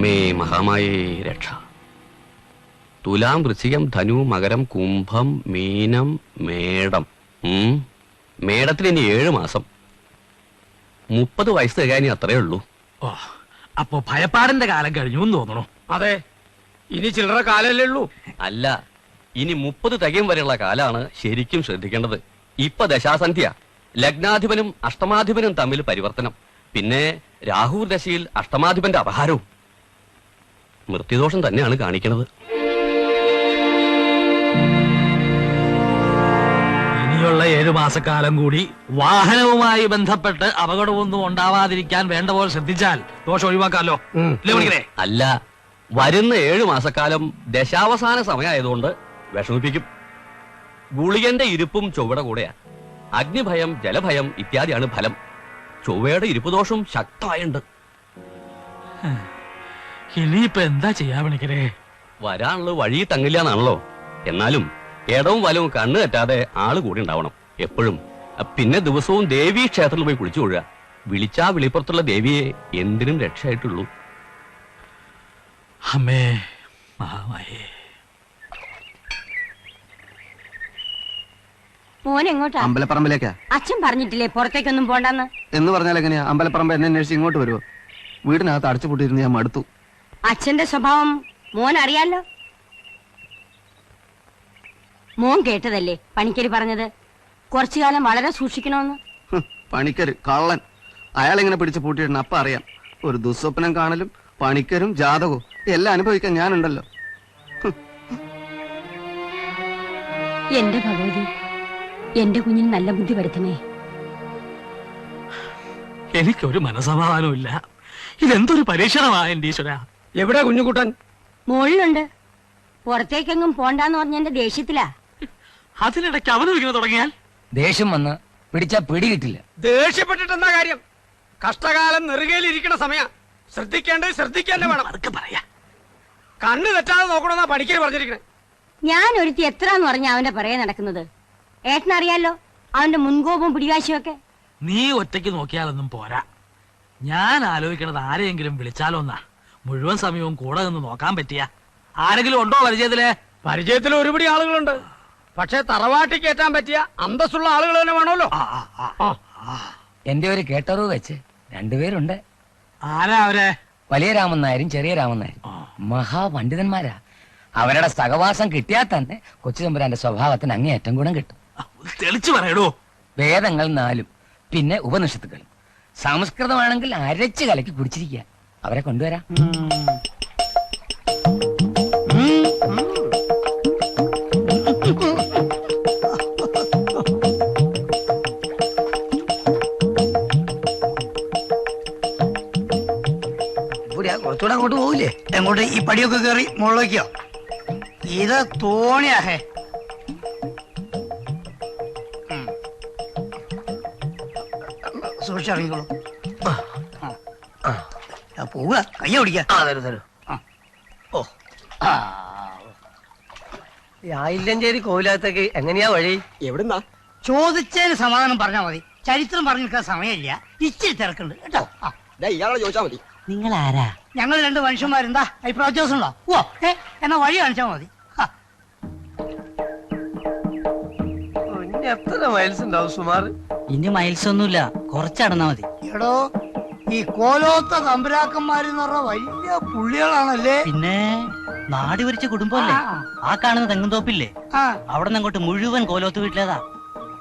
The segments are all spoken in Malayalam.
അമ്മേ മഹാമായേ രക്ഷ. തുലാം വൃശ്ചികം ധനു മകരം കുംഭം മീനം മേടം. മേടത്തിൽ മേടത്തിന് ഇനി ഏഴ് മാസം. മുപ്പത് വയസ്സ് തികയാനി അത്രേ ഉള്ളൂ. ഓ അപ്പോ ഭയപ്പാടിന്റെ കാലം കഴിഞ്ഞു എന്ന് തോന്നണു. അതെ ഇനി ചില്ലറ കാലല്ലേ ഉള്ളൂ. അല്ല ഇനി മുപ്പത് തികയും വരെയുള്ള കാലാണ് ശരിക്കും ശ്രദ്ധിക്കേണ്ടത്. ഇപ്പൊ ദശാസന്ധ്യ. ലഗ്നാധിപനും അഷ്ടമാധിപനും തമ്മിൽ പരിവർത്തനം. പിന്നെ രാഹു ദശയിൽ അഷ്ടമാധിപന്റെ അപഹാരവും. മൃത്യുദോഷം തന്നെയാണ് കാണിക്കുന്നത് ഇനിയുള്ള ഏഴു മാസക്കാലം കൂടി വാഹനവുമായി ബന്ധപ്പെട്ട് അപകടമൊന്നും ഉണ്ടാവാതിരിക്കാൻ വേണ്ട പോലെ ശ്രദ്ധിച്ചാൽ ദോഷം ഒഴിവാക്കാമല്ലോ. ഇല്ലേ അല്ല വരുന്ന ഏഴു മാസക്കാലം ദശാവസാന സമയമായതുകൊണ്ട് വിഷമിപ്പിക്കും. ഗുളികന്റെ ഇരിപ്പും ചൊവ്വയുടെ കൂടെയാ. അഗ്നിഭയം ജലഭയം ഇത്യാദിയാണ് ഫലം. ചൊവ്വയുടെ ഇരിപ്പ് ദോഷം ശക്തമായുണ്ട്. ഇനിയിപ്പൊ എന്താ ചെയ്യാ വരാനുള്ള വഴി തങ്ങില്ല എന്നാണല്ലോ എന്നാലും ഇടവും വലവും കണ്ണു തെറ്റാതെ ആൾ കൂടി ഉണ്ടാവണം എപ്പോഴും. പിന്നെ ദിവസവും ദേവീ ക്ഷേത്രത്തിൽ പോയി കുളിച്ചു കൊഴുക വിളിച്ചാ വിളിപ്പുറത്തുള്ള ദേവിയെ എന്തിനും രക്ഷയായിട്ടുള്ളൂ. അമ്മേ മഹാമായേ. മോൻ എങ്ങോട്ടാ? അമ്പലപ്പറമ്പിലേക്കാ. അച്ഛൻ പറഞ്ഞിട്ടില്ലേ പുറത്തേക്കൊന്നും പോണ്ടെന്ന്? എന്ന് പറഞ്ഞാൽ എങ്ങനെയാ? അമ്പലപ്പറമ്പ് എന്നെ അന്വേഷിച്ച് ഇങ്ങോട്ട് വരുമോ വീടിനകത്ത് അടച്ചുപൂട്ടിയിരുന്ന് ഞാൻ മടുത്തു. അച്ഛന്റെ സ്വഭാവം മോൻ അറിയാലോ? മോൻ കേട്ടതല്ലേ പണിക്കര് പറഞ്ഞത്? കുറച്ചു കാലം വളരെ സൂക്ഷിക്കണമെന്ന് പണിക്കര് കള്ളൻ. അയാൾ ഇങ്ങനെ പിടിച്ച് പൂട്ടിയിടണം അപ്പൊ അറിയാം. ഒരു ദുസ്വപ്നം കാണലും പണിക്കരും ജാതകവും എല്ലാം അനുഭവിക്കാൻ ഞാനുണ്ടല്ലോ. എന്റെ ഭഗവതി എന്റെ കുഞ്ഞിന് നല്ല ബുദ്ധി വരുത്തണേ എനിക്കൊരു മനസമാധാനവും ഇല്ല. ഇതെന്തൊരു പരീക്ഷണമാ എന്റെ ഈശ്വര? എവിടെ കുഞ്ഞുകുട്ടൻ? മുകളിലുണ്ട് പുറത്തേക്കെങ്ങും പോണ്ടാന്ന് പറഞ്ഞ എന്റെ ദേഷ്യത്തിലാ. അതിനിടയ്ക്ക് അവന് ഇങ്ങനെ തുടങ്ങിയാൽ? ദേഷ്യം വന്ന് പിടിച്ചാ പിടി കിട്ടില്ല. ദേഷ്യപ്പെട്ടിട്ട് എന്താ കാര്യം? കഷ്ടകാലം നെറുകയിലിരിക്കണ സമയ. ശ്രദ്ധിക്കേണ്ടത് ശ്രദ്ധിക്കാൻ വേണം. അതൊക്കെ പറയാ. കണ്ണ് തെറ്റാതെ നോക്കണമെന്നാ പഠിക്കൽ പറഞ്ഞിരിക്കണേ. ഞാൻ ഒരുത്തി എത്രാന്ന് പറഞ്ഞ അവന്റെ പറയെ നടക്കുന്നത്? ഏട്ടനറിയാലോ? അവന്റെ മുൻകോപവും പിടിവാശിയൊക്കെ നീ ഒറ്റയ്ക്ക് നോക്കിയാലൊന്നും പോരാ. ഞാൻ ആലോചിക്കണത് ആരെയെങ്കിലും വിളിച്ചാലോന്നാ മുഴുവൻ സമയവും കൂടെ നിന്ന് നോക്കാൻ പറ്റിയ. ആരെങ്കിലും ഉണ്ടോ പരിചയത്തിൽ? പരിചയത്തിൽ ഒരുപടി ആളുകളുണ്ട്. പക്ഷെ തറവാട്ടി കേറ്റാൻ പറ്റിയ അന്തസ്സുള്ള ആളുകൾ തന്നെ വേണമല്ലോ. എന്റെ ഒരു കേട്ടറിവ് വെച്ച് രണ്ടുപേരുണ്ട്. ആരാ അവരെ? വലിയ രാമൻ നായരും ചെറിയ രാമൻ നായരും. മഹാപണ്ഡിതന്മാരാ. അവരുടെ സഹവാസം കിട്ടിയാൽ തന്നെ കൊച്ചു തമ്പുരാന്റെ സ്വഭാവത്തിന് അങ്ങേയറ്റം ഗുണം കിട്ടും. തെളിച്ചു പറയടോ. വേദങ്ങൾ നാലും പിന്നെ ഉപനിഷത്തുക്കളും. സംസ്കൃതമാണെങ്കിൽ അരച്ച് കലക്കി കുടിച്ചിരിക്കുക. അവരെ കൊണ്ടുവരാം. കുറച്ചുകൂടെ അങ്ങോട്ട് പോകില്ലേ എങ്ങോട്ട് ഈ പടിയൊക്കെ കയറി മുകളിലേക്കോ? ഇത് തോണിയാഹേ സൂക്ഷിച്ചിറങ്ങിക്കോളൂ പോവുക. കയ്യ ആ തരൂ തരൂ. ഓ. ആ. ആയില്ലഞ്ചേരി കോവിലകത്തേക്ക് എങ്ങനെയാ വഴി? എവിടുന്നാ? ചോദിച്ചതിന് സമാധാനം പറഞ്ഞാ മതി. ചരിത്രം പറഞ്ഞു നിൽക്കാൻ സമയമില്ല. ഇച്ചിരി തിരക്കുണ്ട്. കേട്ടോ? ആ. ഇയാളെ ചോദിച്ചാ മതി. നിങ്ങൾ ആരാ ഞങ്ങൾ രണ്ട് മനുഷ്യന്മാരെന്താ? അഭിപ്രായ വ്യത്യാസം ഉണ്ടോ? ഓ ഏ എന്നാ വഴി കാണിച്ചാ മതി. ആ, ഇനി എത്ര മൈൽസ് ഉണ്ടാവും സുമാർ? ഇനി മൈൽസ് ഒന്നുമില്ല. കുറച്ചടന്നാ മതി. എടോ ഈ കോലോത്ത തമ്പുരാക്കന്മാരെന്ന് പറഞ്ഞ വലിയ പുള്ളികളാണല്ലേ? പിന്നെ നാടി വരിച്ച കുടുംബമല്ലേ? ആ. കാണുന്ന തെങ്ങുംതോപ്പില്ലേ? ആ. അവിടെ നിന്ന് അങ്ങോട്ട് മുഴുവൻ കോലോത്ത് വീട്ടിലേതാ.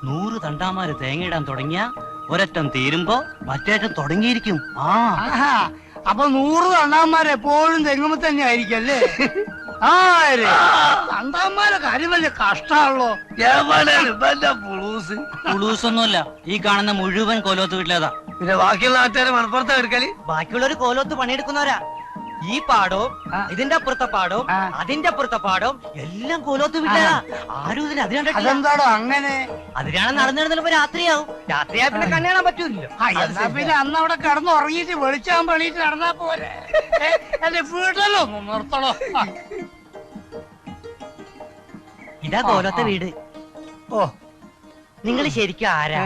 നൂറ് തണ്ടാമാര് തേങ്ങയിടാൻ തുടങ്ങിയ ഒരറ്റം തീരുമ്പോ മറ്റേറ്റം തുടങ്ങിയിരിക്കും. ആ. ആഹാ. അപ്പൊ നൂറ് തണ്ടാന്മാർ എപ്പോഴും തെങ്ങുമ്പോ തന്നെ ആയിരിക്കും അല്ലേ ആര്? കാര്യം വലിയ കഷ്ടാണല്ലോ. പുളൂസ്? ഈ കാണുന്ന മുഴുവൻ കോലോത്ത് വീട്ടിലേതാ. പിന്നെ ബാക്കിയുള്ള നാട്ടുകാരെ മണപ്പുറത്ത് എടുക്കൽ? ബാക്കിയുള്ളവര് കോലോത്ത് പണിയെടുക്കുന്നവരാ. ഈ പാടവും ഇതിന്റെ അപ്പുറത്തെ പാടവും അതിന്റെ അപ്പുറത്തെ പാടവും എല്ലാം കോലോത്ത് വിട്ടാ ആരും ഇതിന് അതിനെ കണ്ടിട്ടില്ല. അങ്ങനെ? അതിനാണ് നടന്നിടുന്നപ്പോ രാത്രിയാവും. രാത്രിയാ പിന്നെ കണ്ണാൻ പറ്റൂല്ലോ പിന്നെ അന്ന് അവിടെ കിടന്ന് ഉറങ്ങിയിട്ട് വെളിച്ചാൻ പണിയിട്ട് നടന്നാ പോലെ എന്റെ വീട്ടിലല്ലോ നിർത്തണോ. ഇതാ കോലത്തെ വീട്. ഓ. നിങ്ങൾ ശരിക്കും ആരാ?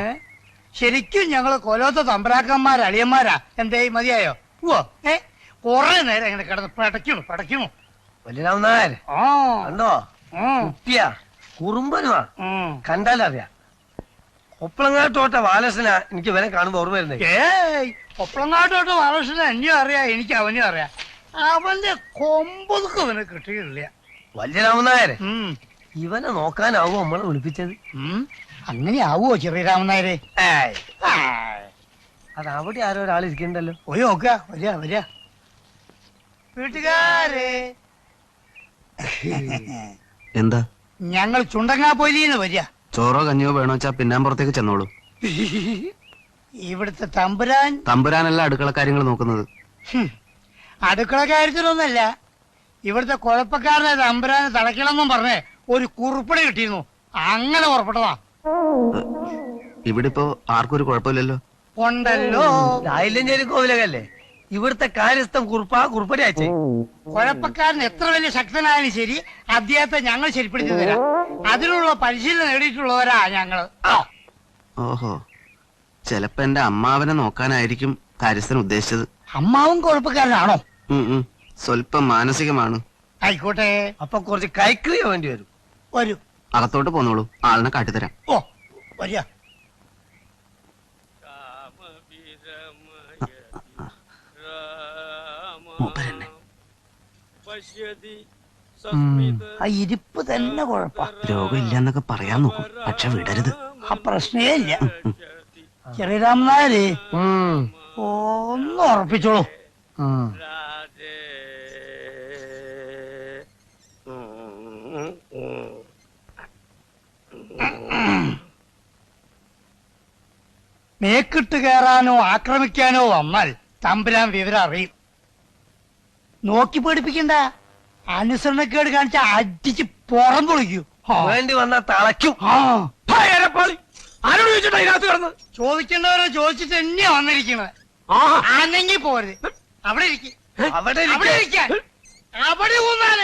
ശരിക്കും ഞങ്ങൾ കൊലോത്ത തമ്പ്രാക്കന്മാർ അളിയന്മാരാ. എന്തേ മതിയായോ? ഓ ഏ? കൊറേ നേരം ഇങ്ങനെ കിടന്ന് പടയ്ക്കണു പടയ്ക്കണു വലിയനാമനായർ ആ. കണ്ടോ? ഉം, കുട്ടിയാ. കുറുമ്പനുവാ. ഉം. കണ്ടാലറിയാ. ഒപ്പളങ്ങാട്ടോട്ട ബാലകൃഷ്ണന എനിക്ക് ഇവനെ കാണുമ്പോ ഓർമ്മ വരുന്നേ ഏയ് കൊപ്പളങ്ങാട്ടോട്ട് വാലസന എന്നെയും അറിയാം എനിക്ക് അവനെയും അറിയാം. അവന്റെ കൊമ്പൊതുക്ക് അവന് കിട്ടിയിട്ടില്ല. വലിയനാമനായരെ ഉം, ഇവനെ നോക്കാനാവോ നമ്മളെ വിളിപ്പിച്ചത്? ഉം. അങ്ങനെ ആവുമോ ചെറിയ രാമനായരെ? ഏയ് അത് അവിടെ ആരോ ഒരാൾ ഇരിക്കണ്ടല്ലോ. ഒരു നോക്കുക. വരിക വരിക. വീട്ടുകാരെ. എന്താ? ഞങ്ങൾ ചുണ്ടങ്ങാ ചുണ്ടങ്ങാപ്പൊലിന്ന് വരിക. ചോറോ കഞ്ഞിയോ വേണോ വെച്ചാ പിന്നാമ്പുറത്തേക്ക് ചെന്നോളൂ. ഇവിടുത്തെ തമ്പുരാൻ തമ്പുരാനല്ല അടുക്കള കാര്യങ്ങൾ നോക്കുന്നത്. അടുക്കള കാര്യത്തിലൊന്നല്ല. ഇവിടുത്തെ കുഴപ്പക്കാരനെ തമ്പുരാനെ തടയ്ക്കണമെന്നും പറഞ്ഞേ ഒരു കുറിപ്പടി കിട്ടിയിരുന്നു. അങ്ങനെ പുറപ്പെട്ടതാ. ഇവിടെ ഇപ്പോ ആർക്കും ഒരു കുഴപ്പമില്ലല്ലോ. ഉണ്ടല്ലോ. ആയില്ലഞ്ചേരി കോവിലകല്ലേ? ഇവിടുത്തെ കാര്യസ്ഥം കുറുപ്പാ കുറുപ്പടി അയച്ചേ കുഴപ്പക്കാരൻ എത്ര വലിയ ശക്തനായാലും ശരി അദ്ദേഹത്തെ ഞങ്ങൾ ശരിപ്പെടുത്തി തരാം. അതിനുള്ള പരിശീലനം നേടിയിട്ടുള്ളവരാ ഞങ്ങൾ. ആ. ഓഹോ. ചെലപ്പോ എന്റെ അമ്മാവനെ നോക്കാനായിരിക്കും കാര്യസ്ഥൻ ഉദ്ദേശിച്ചത്. അമ്മാവും കുഴപ്പക്കാരനാണോ. സ്വല്പം മാനസികമാണ്. ആയിക്കോട്ടെ. അപ്പൊ കുറച്ച് കൈക്രിയ വേണ്ടി വരും. വരൂ. അകത്തോട്ട് പോന്നോളൂ. ആളിനെ കാട്ടിത്തരാം. ഓ വരിക. മൂപ്പരെന്നെ. ആ ഇരിപ്പ് തന്നെ കുഴപ്പ. രോഗമില്ല എന്നൊക്കെ പറയാൻ നോക്കും. പക്ഷെ വിടരുത്. ആ പ്രശ്നേ ഇല്ല. ചെറിയ രാമനായര്. ഒന്ന് ഉറപ്പിച്ചോളൂ ഉം. മേക്കിട്ട് കയറാനോ ആക്രമിക്കാനോ വന്നാൽ തമ്പുരാൻ വിവരം അറിയും. നോക്കി പേടിപ്പിക്കണ്ട. അനുസരണക്കേട് കാണിച്ച അടിച്ച് പുറം പൊളിക്കൂ. വേണ്ടി വന്ന തളയ്ക്കും. ആരോട് ചോദിച്ചിട്ടാ ഇതിനകത്ത് കിടന്ന്? ചോദിക്കേണ്ടവരെ ചോദിച്ചിട്ട് തന്നെയാ വന്നിരിക്കുന്നത്. അനങ്ങി പോരുത് അവിടെ ഇരിക്കും. അവിടെ അവിടെ ഇരിക്കാൻ അവിടെ ഊന്നാൽ.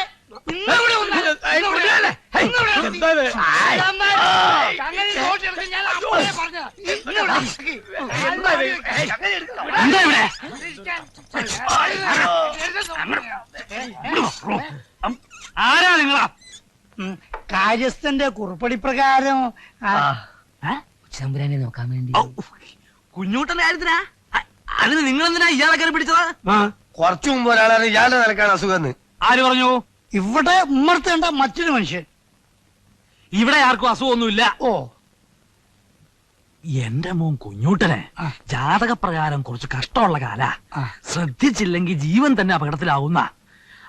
ആരാ നിങ്ങളാ? കാര്യസ്ഥന്റെ കുറിപ്പടി പ്രകാരം ആ. നോക്കാൻ വേണ്ടി. കുഞ്ഞൂട്ടന്റെ കാര്യത്തിനാ? അതിന് നിങ്ങൾ എന്തിനാ ഇയാളെ കയറി പിടിച്ചതാ? കുറച്ചു മുമ്പ് ഒരാളാണ് ഇയാളുടെ നിലക്കാണ് അസുഖം ആര് പറഞ്ഞു? ഇവിടെ ഉമ്മർത്തേണ്ട മറ്റൊരു മനുഷ്യൻ. ഇവിടെ ആർക്കും അസുഖമൊന്നുമില്ല. ഓ. എന്റെ മോൻ കുഞ്ഞൂട്ടനെ. ജാതകപ്രകാരം കുറച്ച് കഷ്ടമുള്ള കാല. ശ്രദ്ധിച്ചില്ലെങ്കിൽ ജീവൻ തന്നെ അപകടത്തിലാവുന്ന.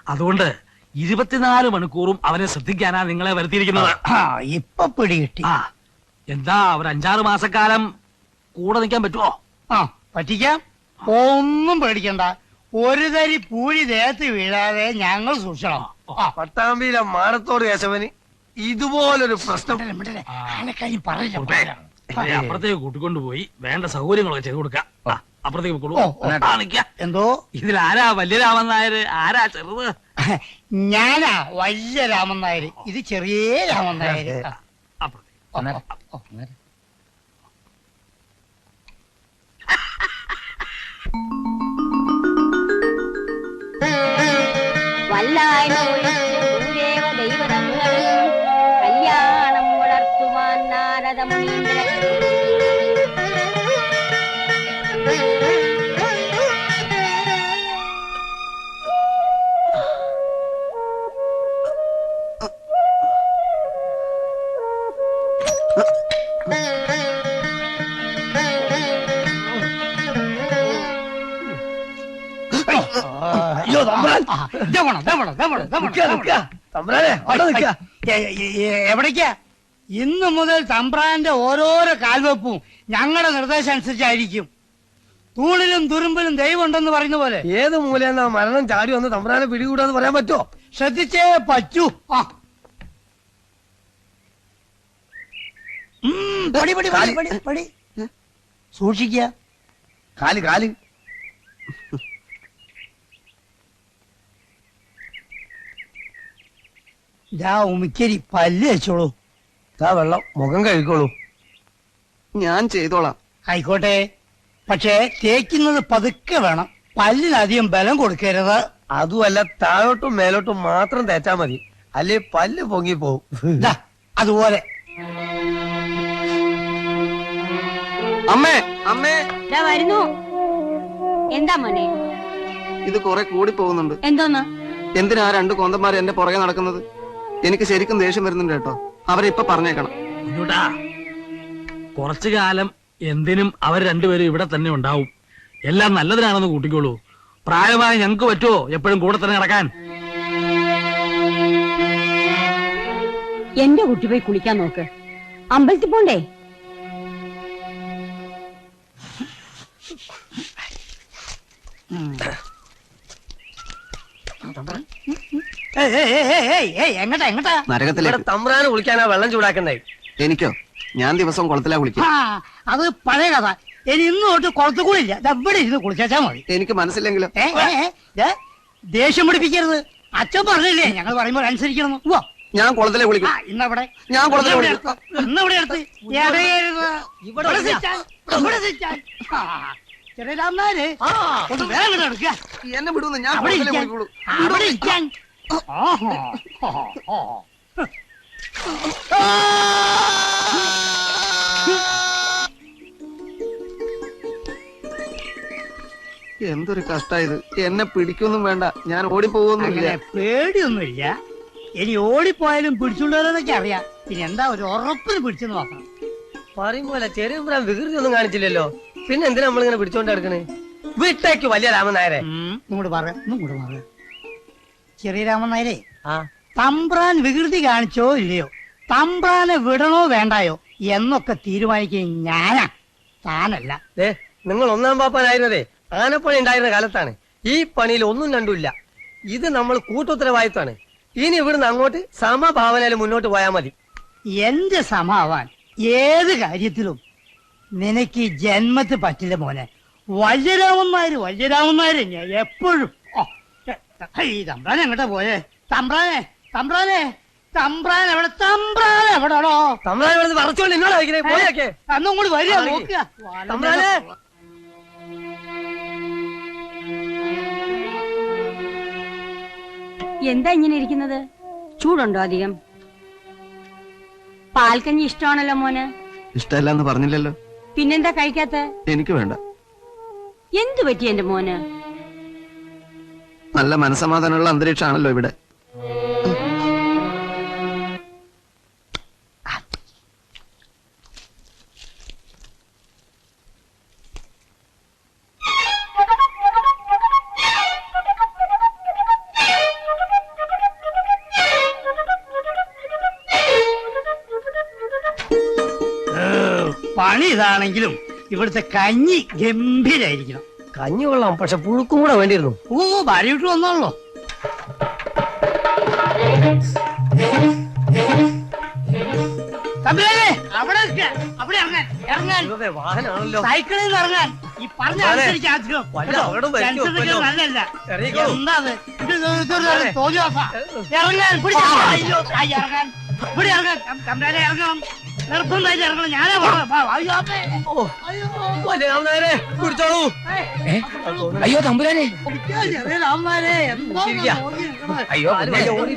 അതുകൊണ്ട് ഇരുപത്തിനാല് മണിക്കൂറും അവനെ ശ്രദ്ധിക്കാനാ നിങ്ങളെ വരുത്തിയിരിക്കുന്നത്. ഇപ്പൊ പിടികിട്ടി ആ എന്താ ഒരു അഞ്ചാറ് മാസക്കാലം കൂടെ നിൽക്കാൻ പറ്റുമോ ആ പറ്റിക്കാം. ഒന്നും പേടിക്കണ്ട. ഒരു തരി പൂഴി ദേഹത്ത് വീഴാതെ ഞങ്ങൾ സൂക്ഷിക്കണം. പട്ടാമ്പിയിലെ മാടത്തോട് കേശവന് ഇതുപോലൊരു പ്രശ്നം. കാര്യം പറയില്ല, അപ്പുറത്തേക്ക് കൂട്ടിക്കൊണ്ടുപോയി വേണ്ട സൗകര്യങ്ങളൊക്കെ ചെയ്തു കൊടുക്കാം അപ്പുറത്തേക്ക്. എന്തോ? ഇതിൽ ആരാ വലിയ രാമൻ നായര് ആരാ ചെറുത്? ഞാനാ വലിയ രാമൻ നായർ. ഇത് ചെറിയ രാമൻ നായർ. അപ്പുറത്തേക്ക്. വല്ലായ്മ എവിടേക്കാ? ഇന്നു മുതൽ തമ്പ്രാന്റെ ഓരോരോ കാൽവെപ്പും ഞങ്ങളുടെ നിർദ്ദേശം അനുസരിച്ചായിരിക്കും. തൂണിലും തുരുമ്പിലും ദൈവം ഉണ്ടെന്ന് പറയുന്ന പോലെ. ഏത് മൂലയെന്നാ മരണം ചാടി വന്ന് തമ്പ്രാനെ പിടികൂടാന്ന് പറയാൻ പറ്റുമോ? ശ്രദ്ധിച്ചേ പറ്റൂ. ആ. ഉം, പടി പടി പടി പടി പടി. സൂക്ഷിക്ക കാൽ കാൽ. ഇതാ ഉമിക്കരി പല്ല് വെച്ചോളൂ താ വെള്ളം. മുഖം കഴിക്കോളൂ ഞാൻ ചെയ്തോളാം. ആയിക്കോട്ടെ. പക്ഷേ തേക്കുന്നത് പതുക്കെ വേണം. പല്ലിനധികം ബലം കൊടുക്കരുത്. അതുമല്ല താഴോട്ടും മേലോട്ടും മാത്രം തേച്ചാ മതി. അല്ലെ പല്ല് പൊങ്ങി പോവും. ദാ, അതുപോലെ. അമ്മേ അമ്മേ. വരുന്നു. എന്താ മോനെ? ഇത് കുറെ കൂടി പോകുന്നുണ്ട് എന്തോന്ന്? എന്തിനാ രണ്ട് കൊന്തന്മാർ എന്റെ പുറകെ നടക്കുന്നത്? എനിക്ക് ശരിക്കും ദേഷ്യം വരുന്നുണ്ട് കേട്ടോ. അവരെ ഇപ്പൊ പറഞ്ഞേക്കണം. കുഞ്ഞുട്ടാ കുറച്ചു കാലം എന്തിനും അവർ രണ്ടുപേരും ഇവിടെ തന്നെ ഉണ്ടാവും. എല്ലാം നല്ലതിനാണെന്ന് കൂട്ടിക്കോളൂ. പ്രായമായ ഞങ്ങൾക്ക് പറ്റുമോ എപ്പോഴും കൂടെ തന്നെ നടക്കാൻ? എന്റെ കുട്ടി പോയി കുളിക്കാൻ നോക്ക്. അമ്പലത്തിൽ പോണ്ടേ? ഉം. ഏയ്, എങ്ങട്ടാ എങ്ങട്ടാ? ഇവിടെ നരകത്തിലേക്ക് തമ്പ്രാന് കുളിക്കാനാ വെള്ളം ചൂടാക്കണ്ടേ എനിക്കോ? ഞാൻ ദിവസം കുളത്തിലാ കുളിക്കും ആ അത് പഴയ കഥ. ഇനി ഇന്ന് തൊട്ട് കുളത്തു കൂടില്ല ഇവിടെ ഇരുന്ന് കുളിച്ചാൽ മതി. എനിക്ക് മനസ്സില്ലെങ്കിലോ? ദേഷ്യം പിടിപ്പിക്കരുത്. അച്ഛൻ പറഞ്ഞില്ലേ ഞങ്ങൾ പറയുമ്പോൾ അനുസരിക്കണം. ഞാൻ കുളത്തിലെ കുളിക്കും. ഇന്നവിടെ. ഞാൻ കുളത്തിലെ കുളിക്കും. ഇന്നവിടെ ചെറിയ എന്നെ വിടുന്നു. ഞാൻ അവിടെ കുളത്തിലെ ഇരിക്കാൻ. എന്തൊരു കഷ്ടായത്. എന്നെ പിടിക്കൊന്നും വേണ്ട. ഞാൻ ഓടിപ്പോകുന്നില്ല പേടിയൊന്നുമില്ല. ഇനി ഓടിപ്പോയാലും പിടിച്ചുള്ളതെന്നൊക്കെ അറിയാം. പിന്നെ എന്താ ഒരു ഉറപ്പിന് പിടിച്ചെന്ന് നോക്കണം. പറയുമ്പോലെ ചെറിയ തമ്പ്രാൻ വികൃതി ഒന്നും കാണിച്ചില്ലല്ലോ. പിന്നെ എന്തിനാ നമ്മളിങ്ങനെ പിടിച്ചോണ്ട് കിടക്കണേ വിട്ടേക്ക് വലിയ രാമൻ നായരെ. ഇങ്ങോട്ട് പറ ഇങ്ങോട്ട് പറ ചെറിയ രാമൻ നായരെ ആ. തമ്പ്രാൻ വികൃതി കാണിച്ചോ ഇല്ലയോ? തമ്പ്രാനെ വിടണോ വേണ്ടായോ? എന്നൊക്കെ തീരുമാനിക്കുകയും ഞാനാ. താനല്ല. ദേ നിങ്ങൾ ഒന്നാം പാപ്പാനായിരുന്നതേ ആനപ്പണി ഉണ്ടായിരുന്ന കാലത്താണ്. ഈ പണിയിൽ ഒന്നും രണ്ടുമില്ല. ഇത് നമ്മൾ കൂട്ടുത്തരവാദിത്വമാണ് ഇനി ഇവിടുന്ന് അങ്ങോട്ട് സമഭാവനയിൽ മുന്നോട്ട് പോയാൽ മതി. എന്റെ സമാവാൻ ഏത് കാര്യത്തിലും നിനക്ക് ഈ ജന്മത്ത് പറ്റില്ല മോനെ. വജരാമന്മാര് വജരാമന്മാര് ഞാൻ എപ്പോഴും. ഈ തമ്പ്രാൻ എങ്ങോട്ടാ പോയേ? തമ്പ്രാനെ തമ്പ്രാനെ തമ്പ്രാൻ എവിടെ തമ്പ്രാൻ എവിടെയാണോ? തമ്പ്രാൻ ഇവിടെ പറച്ചോണ്ട് എന്നോട് വയ്ക്കണേ പോയൊക്കെ അന്നും കൂടി വരിക. നോക്കുക. തമ്പ്രാനെ. എന്താ ഇങ്ങനെ ഇരിക്കുന്നത്? ചൂടുണ്ടോ അധികം? പാൽക്കഞ്ഞി ഇഷ്ടമാണല്ലോ മോന്. ഇഷ്ടമല്ലെന്ന് പറഞ്ഞില്ലല്ലോ. പിന്നെന്താ കഴിക്കാത്ത? എനിക്ക് വേണ്ട. എന്തു പറ്റി എന്റെ മോന്? നല്ല മനസമാധാനമുള്ള അന്തരീക്ഷമാണല്ലോ ഇവിടെ. പണി ഇതാണെങ്കിലും ഇവിടുത്തെ കഞ്ഞി ഗംഭീരായിരിക്കണം. കഞ്ഞി കൊള്ളാം പക്ഷെ പുഴുക്കും കൂടെ വേണ്ടിയിരുന്നു ഓ ഭാര്യ വിട്ടു വന്നാണല്ലോ തമ്പിലേ അവിടെ നിൽക്ക. അവിടെ ഇറങ്ങാൻ ഇറങ്ങാൻ ഇവരുടെ വാഹനമാണല്ലോ സൈക്കിളിൽ നിന്ന് ഇറങ്ങാൻ ഈ പറഞ്ഞ അതെ. അനുസരിച്ച് ആദ്യം വല്ല കേട്ടോ? വരുത്തി വെക്കുമല്ലോ. എടുക്കുന്നത് നല്ലതല്ല ഇറങ്ങിക്കോളൂ. എന്താ ഇത്? ഇറങ്ങാൻ പിടിച്ച് അയ്യോ, ഇറങ്ങാൻ ഇവിടെ ഇറങ്ങാൻ കം- കമ്പ്രാനെ ഇറങ്ങണം നിർബന്ധമായിട്ട് ഇറങ്ങണം. ഞാനാ വാ, അയ്യോ പിടിച്ചോളൂ. തമ്പുരാനെ. അയ്യോ ഓടി.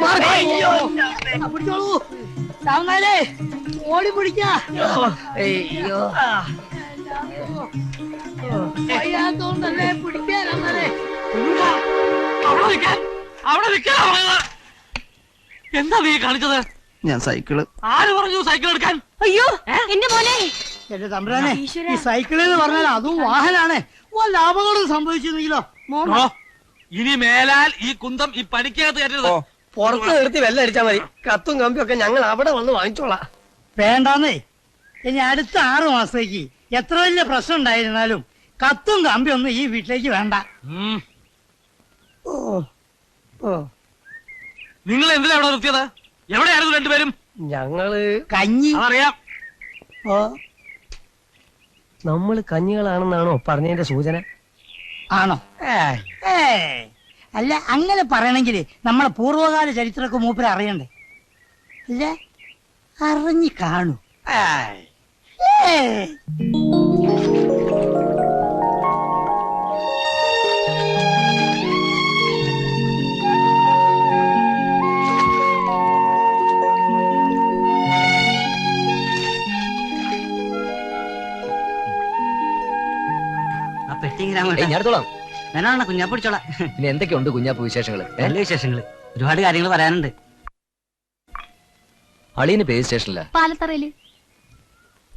പിടിച്ചോളൂ. പിടിക്കാ. അയ്യോ. വയ്യാത്തോണ്ടല്ലേ പിടിക്കാൻ രാമന്മാരെ അവിടെ നിൽക്കാൻ അവിടെ എന്താ നീ കാണിച്ചത്? ഞാൻ സൈക്കിൾ. ആര് പറഞ്ഞു സൈക്കിൾ എടുക്കാൻ? അയ്യോ എന്റെ മോനെ. എന്റെ തമ്പുരാനെ ഈ സൈക്കിൾ എന്ന് പറഞ്ഞാൽ അതും വാഹനാണ്. വല്ല അപകടം സംഭവിച്ചിരുന്നെങ്കിലോ? ഇനി മേലാൽ ഈ കുന്തം ഈ പണിക്കകത്ത് കയറ്റരുത്. പുറത്ത് നിർത്തി വെള്ളം അടിച്ചാൽ മതി. കത്തും കമ്പിയും ഒക്കെ ഞങ്ങൾ അവിടെ വന്ന് വാങ്ങിച്ചോളാം. വേണ്ടാന്നേ. ഇനി അടുത്ത ആറു മാസത്തേക്ക് എത്ര വലിയ പ്രശ്നം ഉണ്ടായിരുന്നാലും കത്തും കമ്പിയൊന്നും ഈ വീട്ടിലേക്ക് വേണ്ട. ഓ ഓ. നിങ്ങൾ എന്തിനാ അവിടെ നിർത്തിയത്? എവിടെയായിരുന്നു രണ്ടുപേരും? ഞങ്ങൾ കഞ്ഞി. അറിയാം നമ്മൾ കഞ്ഞികളാണെന്നാണോ പറഞ്ഞതിന്റെ സൂചന? ആണോ? ഏയ്, അല്ല അങ്ങനെ പറയണമെങ്കിൽ നമ്മളെ പൂർവകാല ചരിത്രമൊക്കെ മൂപ്പര് അറിയണ്ടേ? അല്ല അറിഞ്ഞു കാണൂ. ഏയ്. ഞാൻ എടുത്തോളാം ഞാനാണ് കുഞ്ഞാ പിടിച്ചോളാം. പിന്നെ എന്തൊക്കെയുണ്ട് കുഞ്ഞാപ്പ് വിശേഷങ്ങൾ? നല്ല വിശേഷങ്ങൾ ഒരുപാട് കാര്യങ്ങൾ പറയാനുണ്ട്. അളിയന് പേര് സ്റ്റേഷനില്ല പാലത്തറയിൽ.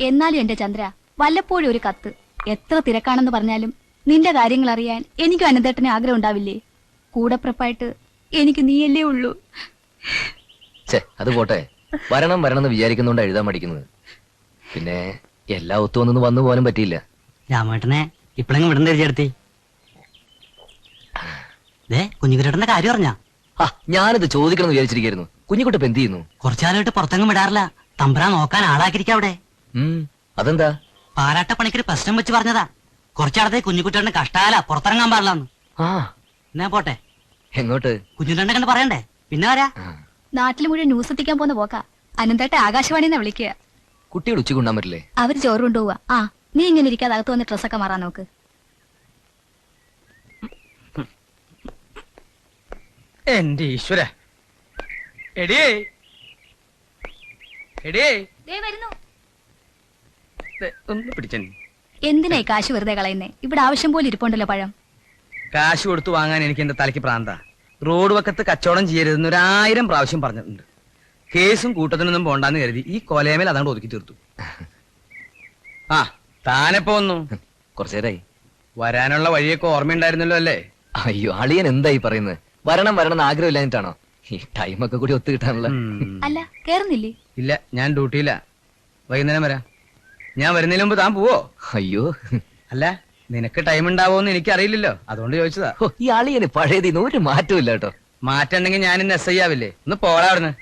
എന്നാലും എന്റെ ചന്ദ്ര വല്ലപ്പോഴും ഒരു കത്ത്. എത്ര തിരക്കാണെന്ന് പറഞ്ഞാലും നിന്റെ കാര്യങ്ങൾ അറിയാൻ എനിക്ക് അനന്തേട്ടന് ആഗ്രഹം ഉണ്ടാവില്ലേ? കൂടപ്പിറപ്പായിട്ട് എനിക്ക് നീയല്ലേ ഉള്ളൂ. അത് പോട്ടെ. വരണം വരണം എന്ന് വിചാരിക്കുന്നോണ്ട് എഴുതാൻ പഠിക്കുന്നത് പിന്നെ എല്ലാ ഒത്തുവന്നു വന്നു പോകാനും പറ്റിയില്ല. രാമേട്ടനെ ഇപ്പഴെങ്കിലും വിടണ്ട ചേർത്തി. ദേ കുഞ്ഞുകുരേട്ടന്റെ കാര്യം അറിഞ്ഞാ? ആ ഞാനിത് ചോദിക്കണം എന്ന് വിചാരിച്ചിരിക്കുന്നു കുഞ്ഞിക്കുട്ടി ഇപ്പൊ എന്ത് ചെയ്യുന്നു കുറച്ചാലായിട്ട് പുറത്തെങ്ങും വിടാറില്ല. തമ്പുരാൻ നോക്കാൻ ആളാക്കിയിരിക്കാം അവിടെ. ഉം അതെന്താ? പാലാട്ട പണിക്കൊരു പ്രശ്നം വെച്ച് പറഞ്ഞതാ. കുറച്ചാളത്തെ കുഞ്ഞുകുട്ടേട്ടന് കഷ്ടാല പുറത്തിറങ്ങാൻ പാടില്ലെന്ന്. ആ. എന്നാ പോട്ടെ? എങ്ങോട്ട്? കുഞ്ഞുകുട്ടേട്ടനെ കണ്ട് പറയണ്ടേ? പിന്നെ ആരാ? നാട്ടിൽ മുഴുവൻ ന്യൂസ് എത്തിക്കാൻ പോകുന്ന പോക്കാ. അനന്തേട്ട ആകാശവാണിന്നാ വിളിക്കുക. കുട്ടികൾ ഉച്ചയ്ക്ക് ഉണ്ണാൻ പറ്റില്ലേ? അവർ ചോറ് കൊണ്ടുപോവാ ആ. നീ ഇങ്ങനെ ഇരിക്കാതെ അകത്ത് വന്ന് ഡ്രസ്സൊക്കെ മാറാൻ നോക്ക്. എന്റെ ഈശ്വര. എടിയേ എടിയേ ദേ, ഒന്ന് പിടിച്ചൻ എന്തിനായി കാശ് വെറുതെ കളയുന്നേ? ഇവിടെ ആവശ്യം പോലെ ഇരിപ്പുണ്ടല്ലോ പഴം. കാശ് കൊടുത്തു വാങ്ങാൻ എനിക്ക് എന്റെ തലയ്ക്ക് പ്രാന്ത? റോഡ് വക്കത്ത് കച്ചവടം ചെയ്യരുതെന്ന് ഒരായിരം പ്രാവശ്യം പറഞ്ഞിട്ടുണ്ട്. കേസും കൂട്ടത്തിനൊന്നും പോണ്ടാന്ന് കരുതി ഈ കൊലയമേൽ അതുകൊണ്ട് ഒതുക്കി തീർത്തു. ആ താനെപ്പോ വന്നു? കുറച്ചേരായി. വരാനുള്ള വഴിയൊക്കെ ഓർമ്മയുണ്ടായിരുന്നല്ലോ അല്ലേ? അയ്യോ അളിയൻ എന്തായി പറയുന്നത് വരണം വരണം എന്ന് ആഗ്രഹമില്ലാഞ്ഞിട്ടാണോ? ഈ ടൈമൊക്കെ കൂടി ഒത്തു കിട്ടാനുള്ള. അല്ല കേറുന്നില്ലേ? ഇല്ല ഞാൻ ഡ്യൂട്ടിയില്ല വൈകുന്നേരം വരാം. ഞാൻ വരുന്നതിന് മുമ്പ് താൻ പോവോ? അയ്യോ. അല്ല നിനക്ക് ടൈം ഉണ്ടാവോന്ന് എനിക്ക് അറിയില്ലല്ലോ അതുകൊണ്ട് ചോദിച്ചതാ. ഹോ, ഈ അളിയന് പഴയതിന് ഒരു മാറ്റവും ഇല്ല കേട്ടോ. മാറ്റുണ്ടെങ്കിൽ ഞാൻ ഇന്ന് എസ് ഐ ആവില്ലേ ഒന്ന് പോടാ അവിടുന്ന്.